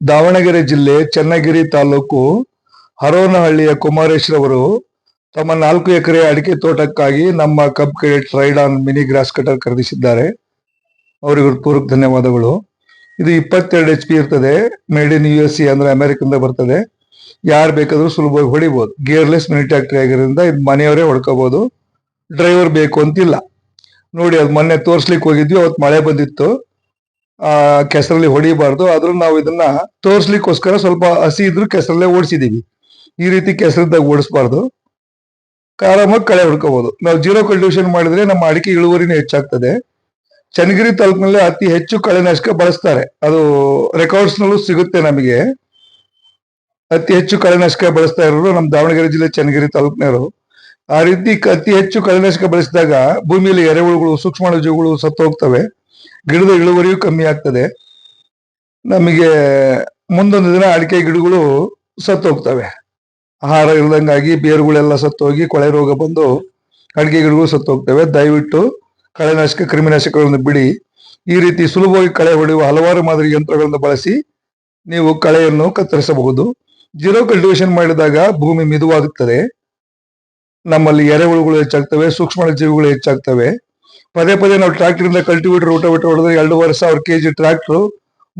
ದಾವಣಗೆರೆ ಜಿಲ್ಲೆ ಚನ್ನಗಿರಿ ತಾಲೂಕು ಹರೋನಹಳ್ಳಿಯ ಕುಮಾರೇಶ್ರವರು ತಮ್ಮ ನಾಲ್ಕು ಎಕರೆ ಅಡಿಕೆ ತೋಟಕ್ಕಾಗಿ ನಮ್ಮ Cub Cadet ride on mini grass cutter ಖರೀದಿಸಿದ್ದಾರೆ. ಅವರಿಗೆ ಪೂರ್ವಕ ಧನ್ಯವಾದಗಳು. ಇದು ಇಪ್ಪತ್ತೆರಡು ಎಚ್ ಪಿ ಇರ್ತದೆ. Made in U S C ಅಂದ್ರೆ ಅಮೆರಿಕದಿಂದ ಬರ್ತದೆ. ಯಾರು ಬೇಕಾದ್ರೂ ಸುಲಭವಾಗಿ ಹೊಡಿಬಹುದು ಗೇರ್ಲೆಸ್ ಮಿನಿ ಟ್ಯಾಕ್ಟ್ರಿ ಆಗಿರೋದ್ರಿಂದ ಇದು ಮನೆಯವರೇ ಹೊಡ್ಕೋಬಹುದು ಡ್ರೈವರ್ ಬೇಕು ಅಂತಿಲ್ಲ. ನೋಡಿ, ಅದು ಮೊನ್ನೆ ತೋರಿಸ್ಲಿಕ್ಕೆ ಹೋಗಿದ್ವಿ, ಅವತ್ತು ಮಳೆ ಬಂದಿತ್ತು. ಆ, ಕೆಸರಲ್ಲಿ ಹೊಡಿಬಾರ್ದು. ಆದ್ರೂ ನಾವು ಇದನ್ನ ತೋರ್ಸ್ಲಿಕ್ಕೋಸ್ಕರ ಸ್ವಲ್ಪ ಹಸಿ ಇದ್ರು ಕೆಸರಲ್ಲೇ ಓಡಿಸಿದೀವಿ. ಈ ರೀತಿ ಕೆಸರದಾಗ ಓಡಿಸಬಾರ್ದು. ಆರಾಮಾಗಿ ಕಳೆ ಹೊಡ್ಕೋಬಹುದು ನಾವು ಜೀರೋ ಕಲ್ಟಿವೇಶನ್ ಮಾಡಿದ್ರೆ ನಮ್ಮ ಅಡಿಕೆ ಇಳುವರಿನೂ ಹೆಚ್ಚಾಗ್ತದೆ. ಚನ್ನಗಿರಿ ತಾಲೂಕಿನಲ್ಲಿ ಅತಿ ಹೆಚ್ಚು ಕಳೆನಾಶಕ ಬಳಸ್ತಾರೆ. ಅದು ರೆಕಾರ್ಡ್ಸ್ ನಲ್ಲೂ ಸಿಗುತ್ತೆ ನಮಗೆ. ಅತಿ ಹೆಚ್ಚು ಕಳೆನಾಶಕ ಬಳಸ್ತಾ ಇರೋರು ನಮ್ಮ ದಾವಣಗೆರೆ ಜಿಲ್ಲೆ ಚನ್ನಗಿರಿ ತಾಲೂಕಿನವರು. ಆ ರೀತಿ ಅತಿ ಹೆಚ್ಚು ಕಳೆನಾಶಕ ಬಳಸಿದಾಗ ಭೂಮಿಯಲ್ಲಿ ಎರೆಹುಳುಗಳು, ಸೂಕ್ಷ್ಮಾಣುಜೀವಿಗಳು ಸತ್ತು ಹೋಗ್ತವೆ ಗಿಡದ ಇಳುವರಿಯೂ ಕಮ್ಮಿ ಆಗ್ತದೆ. ನಮಗೆ ಮುಂದೊಂದು ದಿನ ಅಡಿಕೆ ಗಿಡಗಳು ಸತ್ತು ಹೋಗ್ತವೆ ಆಹಾರ ಇಲ್ದಂಗಾಗಿ ಬೇರುಗಳೆಲ್ಲ ಸತ್ತೋಗಿ ಕೊಳೆ ರೋಗ ಬಂದು ಅಡಿಕೆ ಗಿಡಗಳು ಸತ್ತು ಹೋಗ್ತವೆ ದಯವಿಟ್ಟು ಕಳೆನಾಶಕ, ಕ್ರಿಮಿನಾಶಕಗಳನ್ನು ಬಿಡಿ. ಈ ರೀತಿ ಸುಲಭವಾಗಿ ಕಳೆ ಹೊಡೆಯುವ ಹಲವಾರು ಮಾದರಿ ಯಂತ್ರಗಳನ್ನು ಬಳಸಿ ನೀವು ಕಳೆಯನ್ನು ಕತ್ತರಿಸಬಹುದು. ಜೀರೋ ಕಲ್ಟಿವೇಶನ್ ಮಾಡಿದಾಗ ಭೂಮಿ ಮಿದುವಾಗುತ್ತದೆ. ನಮ್ಮಲ್ಲಿ ಎರೆಹುಳುಗಳು ಹೆಚ್ಚಾಗ್ತವೆ ಸೂಕ್ಷ್ಮ ಜೀವಿಗಳು ಹೆಚ್ಚಾಗ್ತವೆ. ಪದೇ ಪದೇ ನಾವು ಟ್ರಾಕ್ಟರ್ ಇಂದ ಕಲ್ಟಿವೇಟರ್ ಬಿಟ್ಟು ಹೊಡೆದ್ರೆ ಎರಡೂವರೆ ಸಾವಿರ ಕೆಜಿ ಟ್ರಾಕ್ಟರ್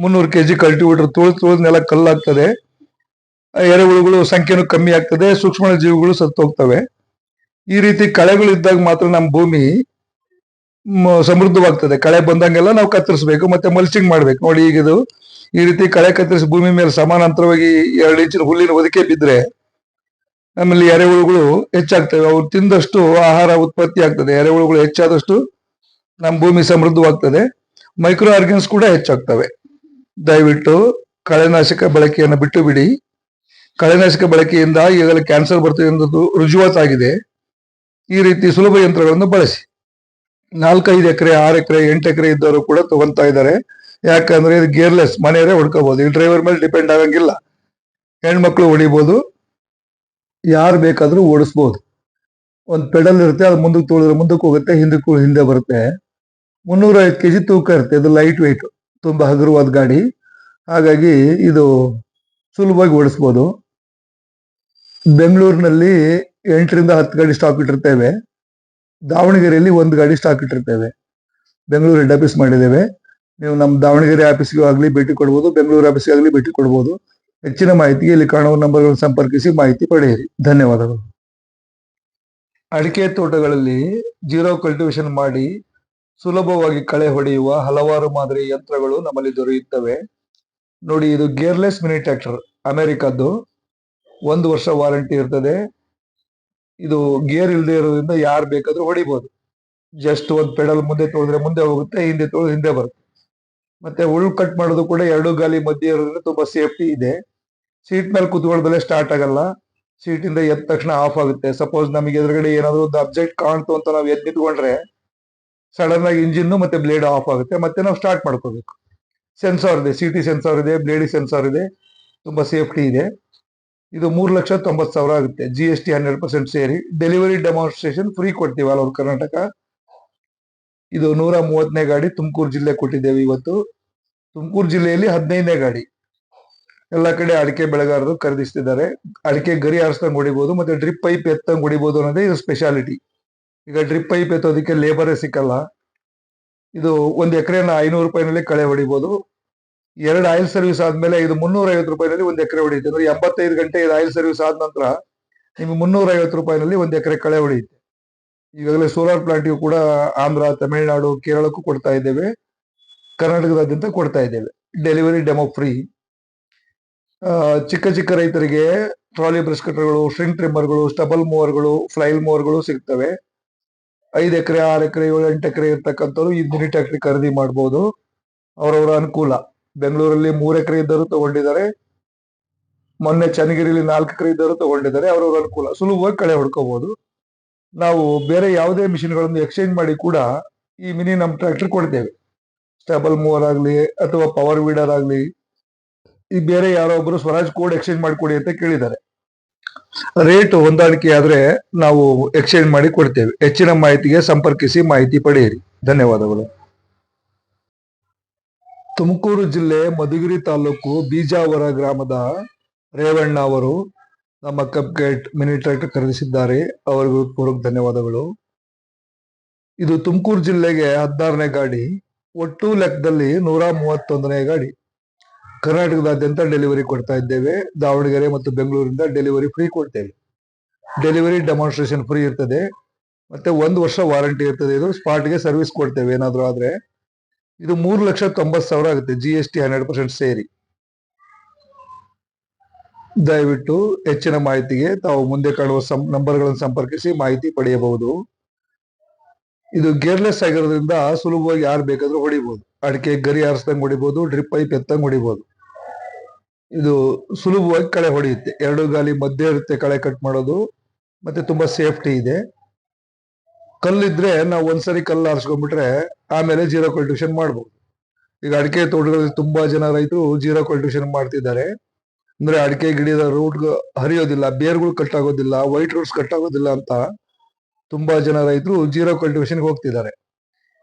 ಮುನ್ನೂರು ಕೆಜಿ ಕಲ್ಟಿವೇಟರ್ ತುಳಿದು ತುಳಿದು ನೆಲ ಕಲ್ಲಾಗ್ತದೆ. ಎರೆಹುಳುಗಳು ಸಂಖ್ಯೆನೂ ಕಮ್ಮಿ ಆಗ್ತದೆ, ಸೂಕ್ಷ್ಮ ಜೀವಿಗಳು ಸತ್ತು ಹೋಗ್ತವೆ. ಈ ರೀತಿ ಕಳೆಗಳು ಇದ್ದಾಗ ಮಾತ್ರ ನಮ್ಮ ಭೂಮಿ ಸಮೃದ್ಧವಾಗ್ತದೆ. ಕಳೆ ಬಂದಂಗೆಲ್ಲ ನಾವು ಕತ್ತರಿಸಬೇಕು, ಮತ್ತೆ ಮಲ್ಚಿಂಗ್ ಮಾಡ್ಬೇಕು. ನೋಡಿ ಈಗ ಇದು, ಈ ರೀತಿ ಕಳೆ ಕತ್ತರಿಸಿ ಭೂಮಿ ಮೇಲೆ ಸಮಾನಾಂತರವಾಗಿ ಎರಡು ಇಂಚಿನ ಹುಲ್ಲಿನ ಒದಕೆ ಬಿದ್ದರೆ ನಮ್ಮಲ್ಲಿ ಎರೆಹುಳುಗಳು ಹೆಚ್ಚಾಗ್ತವೆ. ಅವ್ರು ತಿಂದಷ್ಟು ಆಹಾರ ಉತ್ಪತ್ತಿ ಆಗ್ತದೆ. ಎರೆಹುಳುಗಳು ಹೆಚ್ಚಾದಷ್ಟು ನಮ್ಮ ಭೂಮಿ ಸಮೃದ್ಧವಾಗ್ತದೆ. ಮೈಕ್ರೋ ಆರ್ಗನ್ಸ್ ಕೂಡ ಹೆಚ್ಚಾಗ್ತವೆ. ದಯವಿಟ್ಟು ಕಳೆನಾಶಕ ಬಳಕೆಯನ್ನು ಬಿಟ್ಟು ಬಿಡಿ. ಕಳೆನಾಶಕ ಬಳಕೆಯಿಂದ ಈಗಲೇ ಕ್ಯಾನ್ಸರ್ ಬರ್ತದೆ ಎಂಬುದು ರುಜುವಾತಾಗಿದೆ ಈ ರೀತಿ ಸುಲಭ ಯಂತ್ರಗಳನ್ನು ಬಳಸಿ. ನಾಲ್ಕೈದು ಎಕರೆ, ಆರು ಎಕರೆ, ಎಂಟು ಎಕರೆ ಇದ್ದವರು ಕೂಡ ತಗೊಂತಾ ಇದ್ದಾರೆ. ಯಾಕಂದ್ರೆ ಇದು ಗೇರ್ಲೆಸ್ ಮನೆಯವರೇ ಹೊಡ್ಕೋಬಹುದು ಈ ಡ್ರೈವರ್ ಮೇಲೆ ಡಿಪೆಂಡ್ ಆಗಂಗಿಲ್ಲ. ಹೆಣ್ಮಕ್ಳು ಹೊಡಿಬಹುದು ಯಾರು ಬೇಕಾದ್ರೂ ಓಡಿಸ್ಬೋದು. ಒಂದು ಪೆಡಲ್ ಇರುತ್ತೆ, ಅದು ಮುಂದಕ್ಕೆ ತುಳಿದ್ರೆ ಮುಂದಕ್ಕೆ ಹೋಗುತ್ತೆ, ಹಿಂದಕ್ಕೂ ಹಿಂದೆ ಬರುತ್ತೆ. ಮುನ್ನೂರ ಐದು ಕೆಜಿ ತೂಕ ಇರುತ್ತೆ. ಇದು ಲೈಟ್ ವೆಯ್ಟ್ ತುಂಬಾ ಹಗುರವಾದ ಗಾಡಿ. ಹಾಗಾಗಿ ಇದು ಸುಲಭವಾಗಿ ಓಡಿಸ್ಬೋದು. ಬೆಂಗಳೂರಿನಲ್ಲಿ ಎಂಟರಿಂದ ಹತ್ತು ಗಾಡಿ ಸ್ಟಾಕ್ ಇಟ್ಟಿರ್ತೇವೆ. ದಾವಣಗೆರೆಯಲ್ಲಿ ಒಂದು ಗಾಡಿ ಸ್ಟಾಕ್ ಇಟ್ಟಿರ್ತೇವೆ. ಬೆಂಗಳೂರು ಹೆಡ್ ಆಫೀಸ್ ಮಾಡಿದ್ದೇವೆ. ನೀವು ನಮ್ಮ ದಾವಣಗೆರೆ ಆಫೀಸ್ಗೂ ಆಗಲಿ ಭೇಟಿ ಕೊಡ್ಬೋದು, ಬೆಂಗಳೂರು ಆಫೀಸ್ಗೆ ಆಗಲಿ ಭೇಟಿ ಕೊಡ್ಬೋದು. ಹೆಚ್ಚಿನ ಮಾಹಿತಿಗೆ ಇಲ್ಲಿ ಕಾಣುವ ನಂಬರ್ಗಳನ್ನು ಸಂಪರ್ಕಿಸಿ ಮಾಹಿತಿ ಪಡೆಯಿರಿ. ಧನ್ಯವಾದಗಳು. ಅಡಿಕೆ ತೋಟಗಳಲ್ಲಿ ಜೀರೋ ಕಲ್ಟಿವೇಶನ್ ಮಾಡಿ ಸುಲಭವಾಗಿ ಕಳೆ ಹೊಡೆಯುವ ಹಲವಾರು ಮಾದರಿ ಯಂತ್ರಗಳು ನಮ್ಮಲ್ಲಿ ದೊರೆಯುತ್ತವೆ. ನೋಡಿ, ಇದು ಗೇರ್ಲೆಸ್ ಮಿನಿ ಟ್ರ್ಯಾಕ್ಟರ್ ಅಮೆರಿಕದ್ದು. ಒಂದು ವರ್ಷ ವಾರಂಟಿ ಇರ್ತದೆ. ಇದು ಗೇರ್ ಇಲ್ಲದೆ ಇರೋದ್ರಿಂದ ಯಾರು ಬೇಕಾದ್ರೂ ಹೊಡಿಬಹುದು ಜಸ್ಟ್ ಒಂದು ಪೆಡಲ್ ಮುಂದೆ ತೊಳೆದ್ರೆ ಮುಂದೆ ಹೋಗುತ್ತೆ, ಹಿಂದೆ ತೊಳೆದ್ರೆ ಹಿಂದೆ ಬರುತ್ತೆ. ಮತ್ತೆ ಉಳ್ ಕಟ್ ಮಾಡೋದು ಕೂಡ ಎರಡು ಗಾಲಿ ಮಧ್ಯೆ ಇರೋದ್ರಿಂದ ತುಂಬಾ ಸೇಫ್ಟಿ ಇದೆ. ಸೀಟ್ ಮೇಲೆ ಕುತ್ಕೊಳ್ಳೋದಲ್ಲೇ ಸ್ಟಾರ್ಟ್ ಆಗಲ್ಲ. ಇಂದ ಎದ್ದ ತಕ್ಷಣ ಆಫ್ ಆಗುತ್ತೆ. ಸಪೋಸ್ ನಮಗೆ ಎದುರುಗಡೆ ಏನಾದ್ರು ಒಂದು ಅಬ್ಜೆಕ್ಟ್ ಕಾಣ್ತು ಅಂತ ನಾವು ಎದ್ದು ನಿಂತ್ಕೊಂಡ್ರೆ ಸಡನ್ ಆಗಿ ಇಂಜಿನ್ ಮತ್ತೆ ಬ್ಲೇಡ್ ಆಫ್ ಆಗುತ್ತೆ, ಮತ್ತೆ ನಾವು ಸ್ಟಾರ್ಟ್ ಮಾಡ್ಕೋಬೇಕು. ಸೆನ್ಸಾರ್ ಇದೆ ಸಿಟಿ ಸೆನ್ಸಾರ್ ಇದೆ ಬ್ಲೇಡ್ ಸೆನ್ಸಾರ್ ಇದೆ, ತುಂಬಾ ಸೇಫ್ಟಿ ಇದೆ. ಇದು ಮೂರು ಲಕ್ಷ ತೊಂಬತ್ತು ಸಾವಿರ ಆಗುತ್ತೆ G S T hundred percent ಸೇರಿ. ಡೆಲಿವರಿ ಡೆಮಾನ್ಸ್ಟ್ರೇಷನ್ ಫ್ರೀ ಕೊಡ್ತೀವಿ ಓವರ್ ಕರ್ನಾಟಕ. ಇದು ನೂರ ಮೂವತ್ತನೇ ಗಾಡಿ ತುಮಕೂರು ಜಿಲ್ಲೆ ಕೊಟ್ಟಿದ್ದೇವೆ ಇವತ್ತು. ತುಮಕೂರು ಜಿಲ್ಲೆಯಲ್ಲಿ ಹದಿನೈದನೇ ಗಾಡಿ. ಎಲ್ಲ ಕಡೆ ಅಡಿಕೆ ಬೆಳೆಗಾರರು ಖರೀದಿಸ್ತಿದ್ದಾರೆ. ಅಡಿಕೆ ಗರಿ ಆರಿಸ್ದಂಗೆ ಹೊಡಿಬಹುದು ಮತ್ತೆ ಡ್ರಿಪ್ ಪೈಪ್ ಎತ್ತಂಗೆ ಹೊಡಿಬಹುದು ಅನ್ನೋದೇ ಇದು ಸ್ಪೆಷಾಲಿಟಿ ಈಗ ಡ್ರಿಪ್ ಪೈಪ್ ಎತ್ತೋದಕ್ಕೆ ಲೇಬರೇ ಸಿಕ್ಕಲ್ಲ. ಇದು ಒಂದು ಎಕರೆನ ಐನೂರು ರೂಪಾಯಿನಲ್ಲಿ ಕಳೆ ಹೊಡಿಬೋದು. ಎರಡು ಆಯಿಲ್ ಸರ್ವಿಸ್ ಆದಮೇಲೆ ಇದು ಮುನ್ನೂರ ಐವತ್ತು ರೂಪಾಯಿನಲ್ಲಿ ಒಂದು ಎಕರೆ ಹೊಡೆಯುತ್ತೆ. ಅಂದ್ರೆ ಎಂಬತ್ತೈದು ಗಂಟೆ ಇದು ಆಯಿಲ್ ಸರ್ವಿಸ್ ಆದ ನಂತರ ನಿಮಗೆ ಮುನ್ನೂರ ಐವತ್ತು ರೂಪಾಯಿನಲ್ಲಿ ಒಂದು ಎಕರೆ ಕಳೆ ಹೊಡೆಯುತ್ತೆ. ಈಗಾಗಲೇ ಸೋಲಾರ್ ಪ್ಲಾಂಟ್ ಕೂಡ ಆಂಧ್ರ, ತಮಿಳುನಾಡು, ಕೇರಳಕ್ಕೂ ಕೊಡ್ತಾ ಇದ್ದೇವೆ. ಕರ್ನಾಟಕದಾದ್ಯಂತ ಕೊಡ್ತಾ ಇದ್ದೇವೆ. ಡೆಲಿವರಿ ಡೆಮೋ ಫ್ರೀ ಚಿಕ್ಕ ಚಿಕ್ಕ ರೈತರಿಗೆ ಟ್ರಾಲಿ ಬ್ರಷ್ ಕಟ್ಟರ್ಗಳು ಸ್ಟ್ರಿಂಗ್ ಟ್ರಿಮ್ಮರ್ಗಳು ಸ್ಟಬಲ್ ಮೂವರ್ಗಳು ಫ್ಲೈಲ್ ಮೂವರ್ಗಳು ಸಿಗ್ತವೆ. ಐದು ಎಕರೆ, ಆರು ಎಕರೆ, ಏಳು, ಎಂಟು ಎಕರೆ ಇರ್ತಕ್ಕಂಥವ್ರು ಈ ಮಿನಿ ಟ್ಯಾಕ್ಟ್ರಿ ಖರೀದಿ ಮಾಡಬಹುದು ಅವರವರ ಅನುಕೂಲ. ಬೆಂಗಳೂರಲ್ಲಿ ಮೂರು ಎಕರೆ ಇದ್ದರು ತಗೊಂಡಿದ್ದಾರೆ. ಮೊನ್ನೆ ಚನ್ನಗಿರಿಲಿ ನಾಲ್ಕು ಎಕರೆ ಇದ್ದರು ತಗೊಂಡಿದ್ದಾರೆ. ಅವರವರ ಅನುಕೂಲ. ಸುಲಭವಾಗಿ ಕಳೆ ಹೊಡ್ಕೋಬಹುದು ನಾವು ಬೇರೆ ಯಾವುದೇ ಮಿಷಿನ್ಗಳನ್ನು ಎಕ್ಸ್ಚೇಂಜ್ ಮಾಡಿ ಕೂಡ ಈ ಮಿನಿ ನಮ್ ಟ್ರ್ಯಾಕ್ಟರ್ ಕೊಡ್ತೇವೆ. ಸ್ಟೇಬಲ್ ಮೂವರ್ ಆಗಲಿ ಅಥವಾ ಪವರ್ ವೀಡರ್ ಆಗಲಿ. ಈ ಬೇರೆ ಯಾರೋ ಒಬ್ರು ಸ್ವರಾಜ್ ಕೋಡ್ ಎಕ್ಸ್ಚೇಂಜ್ ಮಾಡಿಕೊಡಿ ಅಂತ ಕೇಳಿದ್ದಾರೆ. ರೇಟ್ ಹೊಂದಾಣಿಕೆ ಆದ್ರೆ ನಾವು ಎಕ್ಸ್ಚೇಂಜ್ ಮಾಡಿ ಕೊಡ್ತೇವೆ. ಹೆಚ್ಚಿನ ಮಾಹಿತಿಗೆ ಸಂಪರ್ಕಿಸಿ ಮಾಹಿತಿ ಪಡೆಯಿರಿ. ಧನ್ಯವಾದಗಳು. ತುಮಕೂರು ಜಿಲ್ಲೆ ಮಧುಗಿರಿ ತಾಲೂಕು ಬೀಜಾವರ ಗ್ರಾಮದ ರೇವಣ್ಣ ಅವರು ನಮ್ಮ ಕಪ್ ಗೇಟ್ ಮಿನಿ ಟ್ರ್ಯಾಕ್ಟರ್ ಖರೀದಿಸಿದ್ದಾರೆ. ಅವರಿಗೂ ಪೂರ್ವಕ ಧನ್ಯವಾದಗಳು. ಇದು ತುಮಕೂರು ಜಿಲ್ಲೆಗೆ ಹದಿನಾರನೇ ಗಾಡಿ. ಒಟ್ಟು ಲೆಕ್ಕದಲ್ಲಿ ನೂರ ಮೂವತ್ತೊಂದನೇ ಗಾಡಿ. ಕರ್ನಾಟಕದಾದ್ಯಂತ ಡೆಲಿವರಿ ಕೊಡ್ತಾ ಇದ್ದೇವೆ. ದಾವಣಗೆರೆ ಮತ್ತು ಬೆಂಗಳೂರಿಂದ ಡೆಲಿವರಿ ಫ್ರೀ ಕೊಡ್ತೇವೆ. ಡೆಲಿವರಿ ಡೆಮಾನ್ಸ್ಟ್ರೇಷನ್ ಫ್ರೀ ಇರ್ತದೆ. ಮತ್ತೆ ಒಂದು ವರ್ಷ ವಾರಂಟಿ ಇರ್ತದೆ. ಇದು ಸ್ಪಾಟ್ಗೆ ಸರ್ವಿಸ್ ಕೊಡ್ತೇವೆ ಏನಾದರೂ ಆದರೆ. ಇದು ಮೂರು ಲಕ್ಷ ತೊಂಬತ್ತು ಸಾವಿರ ಆಗುತ್ತೆ. ಜಿ ಎಸ್ ಟಿ ಹನ್ನೆರಡು ಪರ್ಸೆಂಟ್ ಸೇರಿ. ದಯವಿಟ್ಟು ಹೆಚ್ಚಿನ ಮಾಹಿತಿಗೆ ತಾವು ಮುಂದೆ ಕಾಣುವ ಸಂ, ನಂಬರ್ಗಳನ್ನು ಸಂಪರ್ಕಿಸಿ ಮಾಹಿತಿ ಪಡೆಯಬಹುದು. ಇದು ಗೇರ್ಲೆಸ್ ಆಗಿರೋದ್ರಿಂದ ಸುಲಭವಾಗಿ ಯಾರು ಬೇಕಾದರೂ ಹೊಡಿಬಹುದು ಅಡಿಕೆ ಗರಿ ಹಾರಿಸ್ದಂಗೆ ಹೊಡಿಬೋದು ಡ್ರಿಪ್ ಪೈಪ್ ಎತ್ತಂಗೆ ಹೊಡಿಬಹುದು ಇದು ಸುಲಭವಾಗಿ ಕಳೆ ಹೊಡೆಯುತ್ತೆ. ಎರಡು ಗಾಲಿ ಮಧ್ಯೆ ಇರುತ್ತೆ ಕಳೆ ಕಟ್ ಮಾಡೋದು, ಮತ್ತೆ ತುಂಬಾ ಸೇಫ್ಟಿ ಇದೆ. ಕಲ್ಲಿದ್ರೆ ನಾವು ಒಂದ್ಸರಿ ಕಲ್ಲು ಆರಿಸ್ಕೊಂಡ್ಬಿಟ್ರೆ ಆಮೇಲೆ ಜೀರೋ ಕಲ್ಟಿವೇಶನ್ ಮಾಡ್ಬೋದು. ಈಗ ಅಡಿಕೆ ತೋಟಗಳಲ್ಲಿ ತುಂಬಾ ಜನ ರೈತರು ಜೀರೋ ಕಲ್ಟಿವೇಶನ್ ಮಾಡ್ತಿದ್ದಾರೆ. ಅಂದ್ರೆ ಅಡಿಕೆ ಗಿಡದ ರೂಟ್ ಹರಿಯೋದಿಲ್ಲ, ಬೇರ್ಗಳು ಕಟ್ ಆಗೋದಿಲ್ಲ ವೈಟ್ ರೂಟ್ಸ್ ಕಟ್ ಆಗೋದಿಲ್ಲ ಅಂತ ತುಂಬಾ ಜನ ರೈತರು ಜೀರೋ ಕಲ್ಟಿವೇಶನ್ಗೆ ಹೋಗ್ತಿದ್ದಾರೆ.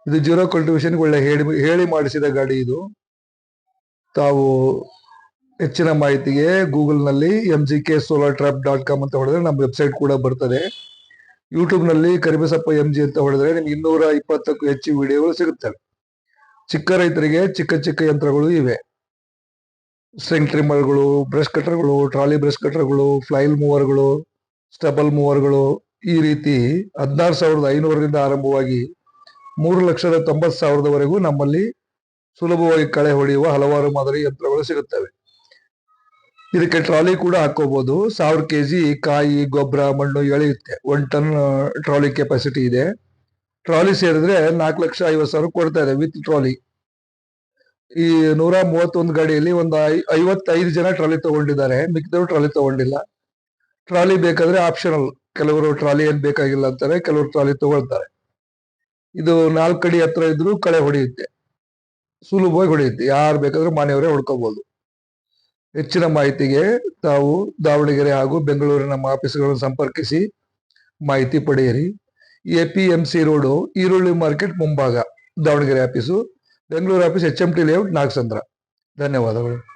ಇದು ಜೀರೋ ಕಲ್ಟಿವೇಶನ್ ಒಳ್ಳೆ ಹೇಳಿ ಹೇಳಿ ಮಾಡಿಸಿದ ಗಾಡಿ ಇದು. ತಾವು ಹೆಚ್ಚಿನ ಮಾಹಿತಿಗೆ ಗೂಗಲ್ನಲ್ಲಿ M G K solar trap dot com ಅಂತ ಹೊಡೆದ್ರೆ ನಮ್ಮ ವೆಬ್ಸೈಟ್ ಕೂಡ ಬರ್ತದೆ. ಯೂಟ್ಯೂಬ್ನಲ್ಲಿ ಕರಿಬಸಪ್ಪ ಎಂ ಜಿ ಅಂತ ಹೊಡೆದ್ರೆ ನಿಮ್ಗೆ ಇನ್ನೂರ ಇಪ್ಪತ್ತಕ್ಕೂ ಹೆಚ್ಚು ವಿಡಿಯೋಗಳು ಸಿಗುತ್ತವೆ ಚಿಕ್ಕ ರೈತರಿಗೆ ಚಿಕ್ಕ ಚಿಕ್ಕ ಯಂತ್ರಗಳು ಇವೆ. ಸ್ಟ್ರಿಂಗ್ ಟ್ರಿಮ್ಮರ್ಗಳು ಬ್ರಷ್ ಕಟರ್ಗಳು ಟ್ರಾಲಿ ಬ್ರಷ್ ಕಟರ್ಗಳು ಫ್ಲೈಲ್ ಮೂವರ್ಗಳು ಸ್ಟಬಲ್ ಮೂವರ್ಗಳು ಈ ರೀತಿ ಹದಿನಾರು ಸಾವಿರದ ಐನೂರರಿಂದ ಆರಂಭವಾಗಿ ಮೂರು ಲಕ್ಷದ ತೊಂಬತ್ತು ಸಾವಿರದವರೆಗೂ ನಮ್ಮಲ್ಲಿ ಸುಲಭವಾಗಿ ಕಳೆ ಹೊಡೆಯುವ ಹಲವಾರು ಮಾದರಿ ಯಂತ್ರಗಳು ಸಿಗುತ್ತವೆ. ಇದಕ್ಕೆ ಟ್ರಾಲಿ ಕೂಡ ಹಾಕೋಬಹುದು ಸಾವಿರ ಕೆಜಿ ಕಾಯಿ, ಗೊಬ್ಬರ, ಮಣ್ಣು ಎಳೆಯುತ್ತೆ. ಒನ್ ಟನ್ ಟ್ರಾಲಿ ಕೆಪಾಸಿಟಿ ಇದೆ. ಟ್ರಾಲಿ ಸೇರಿದ್ರೆ ನಾಲ್ಕು ಲಕ್ಷ ಐವತ್ತು ಸಾವಿರ ಕೊಡ್ತಾ ಇದೆ ವಿತ್ ಟ್ರಾಲಿ. ಈ ನೂರ ಮೂವತ್ತೊಂದು ಗಾಡಿಯಲ್ಲಿ ಒಂದು ಐವತ್ತೈದು ಜನ ಟ್ರಾಲಿ ತಗೊಂಡಿದ್ದಾರೆ. ಮಿಕ್ಕಿದವರು ಟ್ರಾಲಿ ತಗೊಂಡಿಲ್ಲ. ಟ್ರಾಲಿ ಬೇಕಾದ್ರೆ ಆಪ್ಷನಲ್ ಕೆಲವರು ಟ್ರಾಲಿ ಏನ್ ಬೇಕಾಗಿಲ್ಲ ಅಂತಾರೆ, ಕೆಲವರು ಟ್ರಾಲಿ ತಗೊಳ್ತಾರೆ. ಇದು ನಾಲ್ಕಡಿ ಹತ್ರ ಇದ್ರು ಕಳೆ ಹೊಡೆಯುತ್ತೆ. ಸುಲಭವಾಗಿ ಹೊಡೆಯುತ್ತೆ. ಯಾರು ಬೇಕಾದ್ರೂ ಮನೆಯವರೇ ಹೊಡ್ಕೋಬಹುದು ಹೆಚ್ಚಿನ ಮಾಹಿತಿಗೆ ತಾವು ದಾವಣಗೆರೆ ಹಾಗೂ ಬೆಂಗಳೂರಿನ ನಮ್ಮ ಆಫೀಸ್ಗಳನ್ನು ಸಂಪರ್ಕಿಸಿ ಮಾಹಿತಿ ಪಡೆಯಿರಿ. A P M C road ಈರುಳ್ಳಿ ಮಾರ್ಕೆಟ್ ಮುಂಭಾಗ, Davanagere office. Bengaluru office H M T layout Nagasandra. ಧನ್ಯವಾದಗಳು.